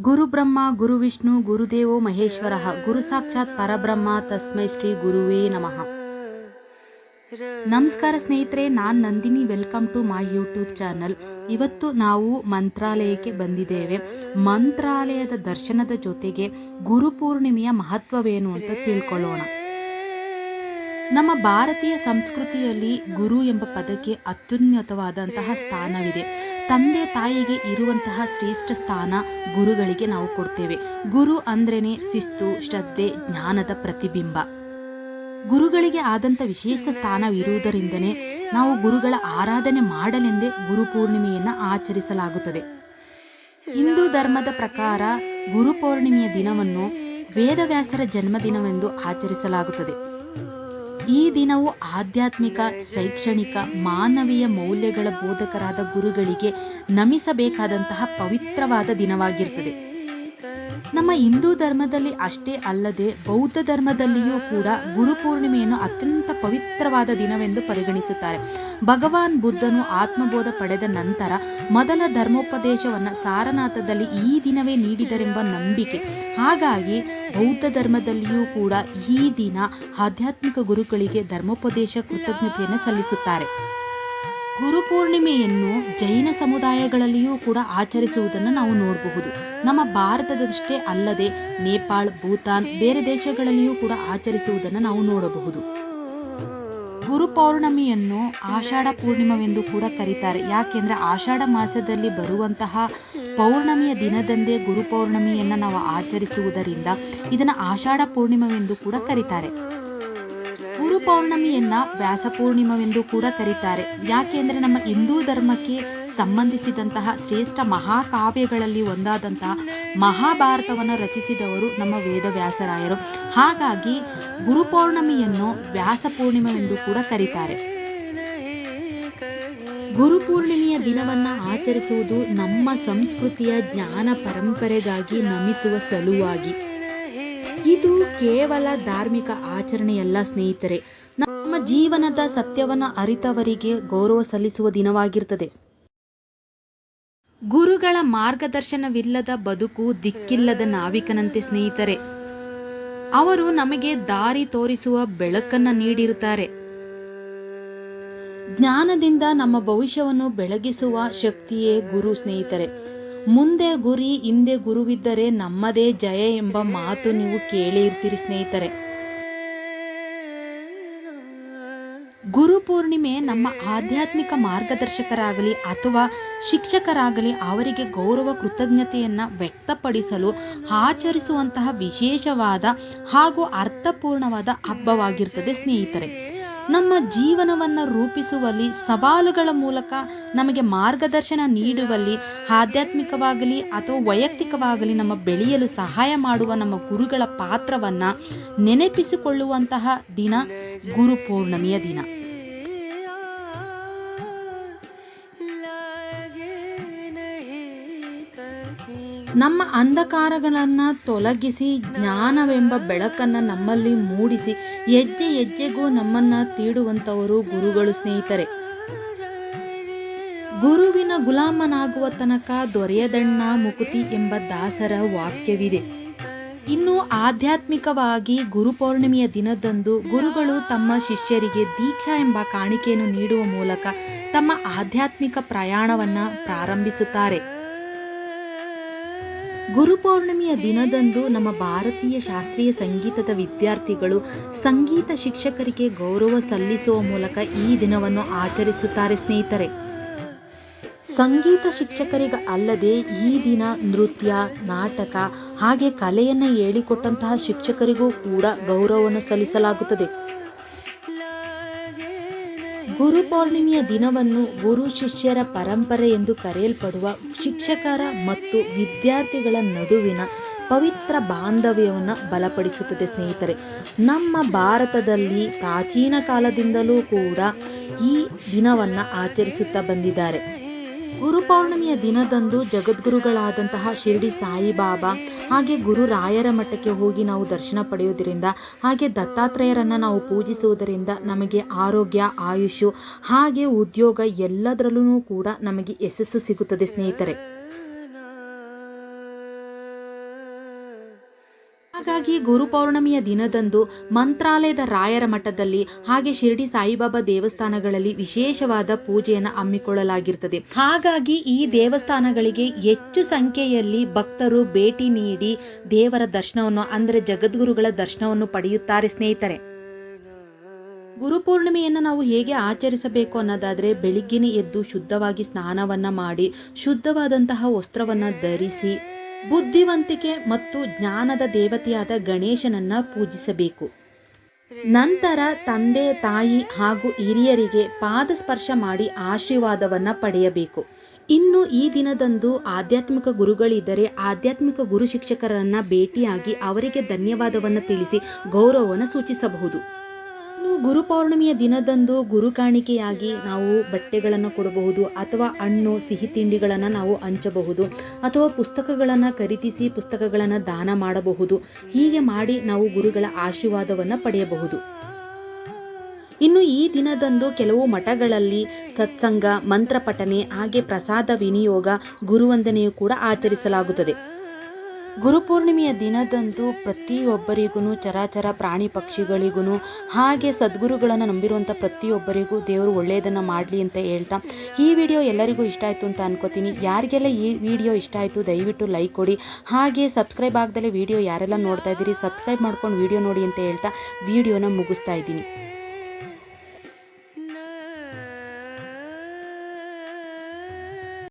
ಗುರು ಬ್ರಹ್ಮ ಗುರು ವಿಷ್ಣು ಗುರುದೇವೋ ಮಹೇಶ್ವರ, ಗುರು ಸಾಕ್ಷಾತ್ ಪರಬ್ರಹ್ಮ, ತಸ್ಮೈ ಶ್ರೀ ಗುರುವೇ ನಮಃ. ನಮಸ್ಕಾರ ಸ್ನೇಹಿತರೆ, ನಾನು Nandini, welcome to my YouTube channel. ಇವತ್ತು ನಾವು ಮಂತ್ರಾಲಯಕ್ಕೆ ಬಂದಿದ್ದೇವೆ. ಮಂತ್ರಾಲಯದ ದರ್ಶನದ ಜೊತೆಗೆ ಗುರುಪೂರ್ಣಿಮೆಯ ಮಹತ್ವವೇನು ಅಂತ ತಿಳ್ಕೊಳ್ಳೋಣ. ನಮ್ಮ ಭಾರತೀಯ ಸಂಸ್ಕೃತಿಯಲ್ಲಿ ಗುರು ಎಂಬ ಪದಕ್ಕೆ ಅತ್ಯುನ್ನತವಾದಂತಹ ಸ್ಥಾನವಿದೆ. ತಂದೆ ತಾಯಿಗೆ ಇರುವಂತಹ ಶ್ರೇಷ್ಠ ಸ್ಥಾನ ಗುರುಗಳಿಗೆ ನಾವು ಕೊಡ್ತೇವೆ. ಗುರು ಅಂದ್ರೇನೆ ಶಿಸ್ತು, ಶ್ರದ್ಧೆ, ಜ್ಞಾನದ ಪ್ರತಿಬಿಂಬ. ಗುರುಗಳಿಗೆ ಆದಂಥ ವಿಶೇಷ ಸ್ಥಾನವಿರುವುದರಿಂದನೇ ನಾವು ಗುರುಗಳ ಆರಾಧನೆ ಮಾಡಲೆಂದೇ ಗುರು ಪೂರ್ಣಿಮೆಯನ್ನು ಆಚರಿಸಲಾಗುತ್ತದೆ. ಹಿಂದೂ ಧರ್ಮದ ಪ್ರಕಾರ ಗುರು ಪೌರ್ಣಿಮೆಯ ದಿನವನ್ನು ವೇದವ್ಯಾಸರ ಜನ್ಮದಿನವೆಂದು ಆಚರಿಸಲಾಗುತ್ತದೆ. ಈ ದಿನವು ಆಧ್ಯಾತ್ಮಿಕ ಶೈಕ್ಷಣಿಕ ಮಾನವೀಯ ಮೌಲ್ಯಗಳ ಬೋಧಕರಾದ ಗುರುಗಳಿಗೆ ನಮಿಸಬೇಕಾದಂತಹ ಪವಿತ್ರವಾದ ದಿನವಾಗಿರುತ್ತದೆ ನಮ್ಮ ಹಿಂದೂ ಧರ್ಮದಲ್ಲಿ ಅಷ್ಟೇ ಅಲ್ಲದೆ ಬೌದ್ಧ ಧರ್ಮದಲ್ಲಿಯೂ ಕೂಡ ಗುರು ಪೂರ್ಣಿಮೆಯನ್ನು ಅತ್ಯಂತ ಪವಿತ್ರವಾದ ದಿನವೆಂದು ಪರಿಗಣಿಸುತ್ತಾರೆ. ಭಗವಾನ್ ಬುದ್ಧನು ಆತ್ಮಬೋಧ ಪಡೆದ ನಂತರ ಮೊದಲ ಧರ್ಮೋಪದೇಶವನ್ನು ಸಾರನಾಥದಲ್ಲಿ ಈ ದಿನವೇ ನೀಡಿದರೆಂಬ ನಂಬಿಕೆ. ಹಾಗಾಗಿ ಬೌದ್ಧ ಧರ್ಮದಲ್ಲಿಯೂ ಕೂಡ ಈ ದಿನ ಆಧ್ಯಾತ್ಮಿಕ ಗುರುಗಳಿಗೆ ಧರ್ಮೋಪದೇಶ ಕೃತಜ್ಞತೆಯನ್ನು ಸಲ್ಲಿಸುತ್ತಾರೆ. ಗುರುಪೂರ್ಣಿಮೆಯನ್ನು ಜೈನ ಸಮುದಾಯಗಳಲ್ಲಿಯೂ ಕೂಡ ಆಚರಿಸುವುದನ್ನು ನಾವು ನೋಡಬಹುದು. ನಮ್ಮ ಭಾರತದಷ್ಟೇ ಅಲ್ಲದೆ ನೇಪಾಳ್, ಭೂತಾನ್ ಬೇರೆ ದೇಶಗಳಲ್ಲಿಯೂ ಕೂಡ ಆಚರಿಸುವುದನ್ನು ನಾವು ನೋಡಬಹುದು. ಗುರು ಪೌರ್ಣಮಿಯನ್ನು ಆಷಾಢ ಪೂರ್ಣಿಮವೆಂದು ಕೂಡ ಕರೀತಾರೆ. ಯಾಕೆಂದರೆ ಆಷಾಢ ಮಾಸದಲ್ಲಿ ಬರುವಂತಹ ಪೌರ್ಣಮಿಯ ದಿನದಂದೇ ಗುರು ಪೌರ್ಣಮಿಯನ್ನು ನಾವು ಆಚರಿಸುವುದರಿಂದ ಇದನ್ನು ಆಷಾಢ ಪೂರ್ಣಿಮವೆಂದು ಕೂಡ ಕರೀತಾರೆ. ಗುರು ಪೌರ್ಣಮಿಯನ್ನ ವ್ಯಾಸ ಪೂರ್ಣಿಮವೆಂದು ಕೂಡ ಕರೀತಾರೆ. ಯಾಕೆಂದ್ರೆ ನಮ್ಮ ಹಿಂದೂ ಧರ್ಮಕ್ಕೆ ಸಂಬಂಧಿಸಿದಂತಹ ಶ್ರೇಷ್ಠ ಮಹಾಕಾವ್ಯಗಳಲ್ಲಿ ಒಂದಾದಂತಹ ಮಹಾಭಾರತವನ್ನು ರಚಿಸಿದವರು ನಮ್ಮ ವೇದವ್ಯಾಸರಾಯರು. ಹಾಗಾಗಿ ಗುರು ಪೌರ್ಣಮಿಯನ್ನು ವ್ಯಾಸ ಪೂರ್ಣಿಮವೆಂದು ಕೂಡ ಕರೀತಾರೆ. ಗುರುಪೂರ್ಣಿಮೆಯ ದಿನವನ್ನು ಆಚರಿಸುವುದು ನಮ್ಮ ಸಂಸ್ಕೃತಿಯ ಜ್ಞಾನ ಪರಂಪರೆಗಾಗಿ ನಮಿಸುವ ಸಲುವಾಗಿ. ಇದು ಕೇವಲ ಧಾರ್ಮಿಕ ಆಚರಣೆಯಲ್ಲ, ಸ್ನೇಹಿತರೆ. ನಮ್ಮ ಜೀವನದ ಸತ್ಯವನ್ನು ಅರಿತವರಿಗೆ ಗೌರವ ಸಲ್ಲಿಸುವ ದಿನವಾಗಿರ್ತದೆ ಗುರುಗಳ ಮಾರ್ಗದರ್ಶನವಿಲ್ಲದ ಬದುಕು ದಿಕ್ಕಿಲ್ಲದ ನಾವಿಕನಂತೆ, ಸ್ನೇಹಿತರೆ. ಅವರು ನಮಗೆ ದಾರಿ ತೋರಿಸುವ ಬೆಳಕನ್ನು ನೀಡಿರುತ್ತಾರೆ. ಜ್ಞಾನದಿಂದ ನಮ್ಮ ಭವಿಷ್ಯವನ್ನು ಬೆಳಗಿಸುವ ಶಕ್ತಿಯೇ ಗುರು, ಸ್ನೇಹಿತರೆ. ಮುಂದೆ ಗುರಿ, ಹಿಂದೆ ಗುರುವಿದ್ದರೆ ನಮ್ಮದೇ ಜಯ ಎಂಬ ಮಾತು ನೀವು ಕೇಳಿ ಇರ್ತೀರಿ ಸ್ನೇಹಿತರೆ. ಗುರು ಪೂರ್ಣಿಮೆ ನಮ್ಮ ಆಧ್ಯಾತ್ಮಿಕ ಮಾರ್ಗದರ್ಶಕರಾಗಲಿ ಅಥವಾ ಶಿಕ್ಷಕರಾಗಲಿ ಅವರಿಗೆ ಗೌರವ, ಕೃತಜ್ಞತೆಯನ್ನು ವ್ಯಕ್ತಪಡಿಸಲು ಆಚರಿಸುವಂತಹ ವಿಶೇಷವಾದ ಹಾಗೂ ಅರ್ಥಪೂರ್ಣವಾದ ಹಬ್ಬವಾಗಿರ್ತದೆ ಸ್ನೇಹಿತರೆ. ನಮ್ಮ ಜೀವನವನ್ನು ರೂಪಿಸುವಲ್ಲಿ, ಸವಾಲುಗಳ ಮೂಲಕ ನಮಗೆ ಮಾರ್ಗದರ್ಶನ ನೀಡುವಲ್ಲಿ, ಆಧ್ಯಾತ್ಮಿಕವಾಗಲಿ ಅಥವಾ ವೈಯಕ್ತಿಕವಾಗಲಿ ನಮ್ಮ ಬೆಳೆಯಲು ಸಹಾಯ ಮಾಡುವ ನಮ್ಮ ಗುರುಗಳ ಪಾತ್ರವನ್ನು ನೆನಪಿಸಿಕೊಳ್ಳುವಂತಹ ದಿನ ಗುರು ಪೂರ್ಣಿಮೆಯ ದಿನ. ನಮ್ಮ ಅಂಧಕಾರಗಳನ್ನು ತೊಲಗಿಸಿ, ಜ್ಞಾನವೆಂಬ ಬೆಳಕನ್ನು ನಮ್ಮಲ್ಲಿ ಮೂಡಿಸಿ, ಹೆಜ್ಜೆ ಹೆಜ್ಜೆಗೂ ನಮ್ಮನ್ನು ತೀಡುವಂಥವರು ಗುರುಗಳು ಸ್ನೇಹಿತರೆ. ಗುರುವಿನ ಗುಲಾಮನಾಗುವ ತನಕ ದೊರೆಯದಣ್ಣ ಮುಕುತಿ ಎಂಬ ದಾಸರ ವಾಕ್ಯವಿದೆ. ಇನ್ನು ಆಧ್ಯಾತ್ಮಿಕವಾಗಿ ಗುರು ಪೌರ್ಣಿಮೆಯ ದಿನದಂದು ಗುರುಗಳು ತಮ್ಮ ಶಿಷ್ಯರಿಗೆ ದೀಕ್ಷಾ ಎಂಬ ಕಾಣಿಕೆಯನ್ನು ನೀಡುವ ಮೂಲಕ ತಮ್ಮ ಆಧ್ಯಾತ್ಮಿಕ ಪ್ರಯಾಣವನ್ನು ಪ್ರಾರಂಭಿಸುತ್ತಾರೆ. ಗುರುಪೌರ್ಣಿಮೆಯ ದಿನದಂದು ನಮ್ಮ ಭಾರತೀಯ ಶಾಸ್ತ್ರೀಯ ಸಂಗೀತದ ವಿದ್ಯಾರ್ಥಿಗಳು ಸಂಗೀತ ಶಿಕ್ಷಕರಿಗೆ ಗೌರವ ಸಲ್ಲಿಸುವ ಮೂಲಕ ಈ ದಿನವನ್ನು ಆಚರಿಸುತ್ತಾರೆ ಸ್ನೇಹಿತರೆ. ಸಂಗೀತ ಶಿಕ್ಷಕರಿಗೆ ಅಲ್ಲದೆ ಈ ದಿನ ನೃತ್ಯ, ನಾಟಕ ಹಾಗೆ ಕಲೆಯನ್ನು ಹೇಳಿಕೊಟ್ಟಂತಹ ಶಿಕ್ಷಕರಿಗೂ ಕೂಡ ಗೌರವವನ್ನು ಸಲ್ಲಿಸಲಾಗುತ್ತದೆ. ಗುರು ಪೌರ್ಣಿಮೆಯ ದಿನವನ್ನು ಗುರು ಶಿಷ್ಯರ ಪರಂಪರೆ ಎಂದು ಕರೆಯಲ್ಪಡುವ ಶಿಕ್ಷಕರ ಮತ್ತು ವಿದ್ಯಾರ್ಥಿಗಳ ನಡುವಿನ ಪವಿತ್ರ ಬಾಂಧವ್ಯವನ್ನು ಬಲಪಡಿಸುತ್ತದೆ ಸ್ನೇಹಿತರೆ. ನಮ್ಮ ಭಾರತದಲ್ಲಿ ಪ್ರಾಚೀನ ಕಾಲದಿಂದಲೂ ಕೂಡ ಈ ದಿನವನ್ನು ಆಚರಿಸುತ್ತಾ ಬಂದಿದ್ದಾರೆ. ಗುರು ಪೌರ್ಣಿಮೆಯ ದಿನದಂದು ಜಗದ್ಗುರುಗಳಾದಂತಹ ಶಿರಡಿ ಸಾಯಿಬಾಬಾ, ಹಾಗೆ ಗುರು ರಾಯರ ಮಠಕ್ಕೆ ಹೋಗಿ ನಾವು ದರ್ಶನ ಪಡೆಯುವುದರಿಂದ, ಹಾಗೆ ದತ್ತಾತ್ರೇಯರನ್ನು ನಾವು ಪೂಜಿಸುವುದರಿಂದ ನಮಗೆ ಆರೋಗ್ಯ ಆಯುಷು ಹಾಗೆ ಉದ್ಯೋಗ ಎಲ್ಲದರಲ್ಲೂ ಕೂಡ ನಮಗೆ ಯಶಸ್ಸು ಸಿಗುತ್ತದೆ ಸ್ನೇಹಿತರೆ. ಹಾಗಾಗಿ ಗುರುಪೌರ್ಣಮಿಯ ದಿನದಂದು ಮಂತ್ರಾಲಯದ ರಾಯರ ಮಠದಲ್ಲಿ ಹಾಗೆ ಶಿರಡಿ ಸಾಯಿಬಾಬಾ ದೇವಸ್ಥಾನಗಳಲ್ಲಿ ವಿಶೇಷವಾದ ಪೂಜೆಯನ್ನು ಹಮ್ಮಿಕೊಳ್ಳಲಾಗಿರ್ತದೆ. ಹಾಗಾಗಿ ಈ ದೇವಸ್ಥಾನಗಳಿಗೆ ಹೆಚ್ಚು ಸಂಖ್ಯೆಯಲ್ಲಿ ಭಕ್ತರು ಭೇಟಿ ನೀಡಿ ದೇವರ ದರ್ಶನವನ್ನು, ಅಂದರೆ ಜಗದ್ಗುರುಗಳ ದರ್ಶನವನ್ನು ಪಡೆಯುತ್ತಾರೆ ಸ್ನೇಹಿತರೆ. ಗುರುಪೂರ್ಣಿಮೆಯನ್ನು ನಾವು ಹೇಗೆ ಆಚರಿಸಬೇಕು ಅನ್ನೋದಾದರೆ ಬೆಳಿಗ್ಗೆನೇ ಎದ್ದು ಶುದ್ಧವಾಗಿ ಸ್ನಾನವನ್ನು ಮಾಡಿ ಶುದ್ಧವಾದಂತಹ ವಸ್ತ್ರವನ್ನು ಧರಿಸಿ ಬುದ್ಧಿವಂತಿಕೆ ಮತ್ತು ಜ್ಞಾನದ ದೇವತೆಯಾದ ಗಣೇಶನನ್ನ ಪೂಜಿಸಬೇಕು. ನಂತರ ತಂದೆ, ತಾಯಿ ಹಾಗೂ ಹಿರಿಯರಿಗೆ ಪಾದ ಸ್ಪರ್ಶ ಮಾಡಿ ಆಶೀರ್ವಾದವನ್ನು ಪಡೆಯಬೇಕು. ಇನ್ನು ಈ ದಿನದಂದು ಆಧ್ಯಾತ್ಮಿಕ ಗುರುಗಳಿದ್ದರೆ ಆಧ್ಯಾತ್ಮಿಕ ಗುರು ಶಿಕ್ಷಕರನ್ನ ಭೇಟಿಯಾಗಿ ಅವರಿಗೆ ಧನ್ಯವಾದವನ್ನು ತಿಳಿಸಿ ಗೌರವವನ್ನು ಸೂಚಿಸಬಹುದು. ಗುರು ಪೌರ್ಣಮಿಯ ದಿನದಂದು ಗುರು ಕಾಣಿಕೆಯಾಗಿ ನಾವು ಬಟ್ಟೆಗಳನ್ನು ಕೊಡಬಹುದು ಅಥವಾ ಹಣ್ಣು, ಸಿಹಿ ತಿಂಡಿಗಳನ್ನು ನಾವು ಹಂಚಬಹುದು ಅಥವಾ ಪುಸ್ತಕಗಳನ್ನು ಖರೀದಿಸಿ ಪುಸ್ತಕಗಳನ್ನು ದಾನ ಮಾಡಬಹುದು. ಹೀಗೆ ಮಾಡಿ ನಾವು ಗುರುಗಳ ಆಶೀರ್ವಾದವನ್ನು ಪಡೆಯಬಹುದು. ಇನ್ನು ಈ ದಿನದಂದು ಕೆಲವು ಮಠಗಳಲ್ಲಿ ಸತ್ಸಂಗ ಮಂತ್ರ ಪಠನೆ ಹಾಗೆ ಪ್ರಸಾದ ವಿನಿಯೋಗ ಗುರುವಂದನೆಯು ಕೂಡ ಆಚರಿಸಲಾಗುತ್ತದೆ. ಗುರುಪೂರ್ಣಿಮೆಯ ದಿನದಂದು ಪ್ರತಿಯೊಬ್ಬರಿಗೂ ಚರಾಚರ ಪ್ರಾಣಿ ಪಕ್ಷಿಗಳಿಗೂ ಹಾಗೆ ಸದ್ಗುರುಗಳನ್ನು ನಂಬಿರುವಂಥ ಪ್ರತಿಯೊಬ್ಬರಿಗೂ ದೇವರು ಒಳ್ಳೆಯದನ್ನು ಮಾಡಲಿ ಅಂತ ಹೇಳ್ತಾ, ಈ ವಿಡಿಯೋ ಎಲ್ಲರಿಗೂ ಇಷ್ಟ ಆಯಿತು ಅಂತ ಅನ್ಕೋತೀನಿ. ಯಾರಿಗೆಲ್ಲ ಈ ವಿಡಿಯೋ ಇಷ್ಟ ಆಯಿತು ದಯವಿಟ್ಟು ಲೈಕ್ ಕೊಡಿ. ಹಾಗೆ ಸಬ್ಸ್ಕ್ರೈಬ್ ಆಗದಲ್ಲೇ ವಿಡಿಯೋ ಯಾರೆಲ್ಲ ನೋಡ್ತಾ ಇದ್ದೀರಿ ಸಬ್ಸ್ಕ್ರೈಬ್ ಮಾಡ್ಕೊಂಡು ವಿಡಿಯೋ ನೋಡಿ ಅಂತ ಹೇಳ್ತಾ ವಿಡಿಯೋನ ಮುಗಿಸ್ತಾ ಇದ್ದೀನಿ.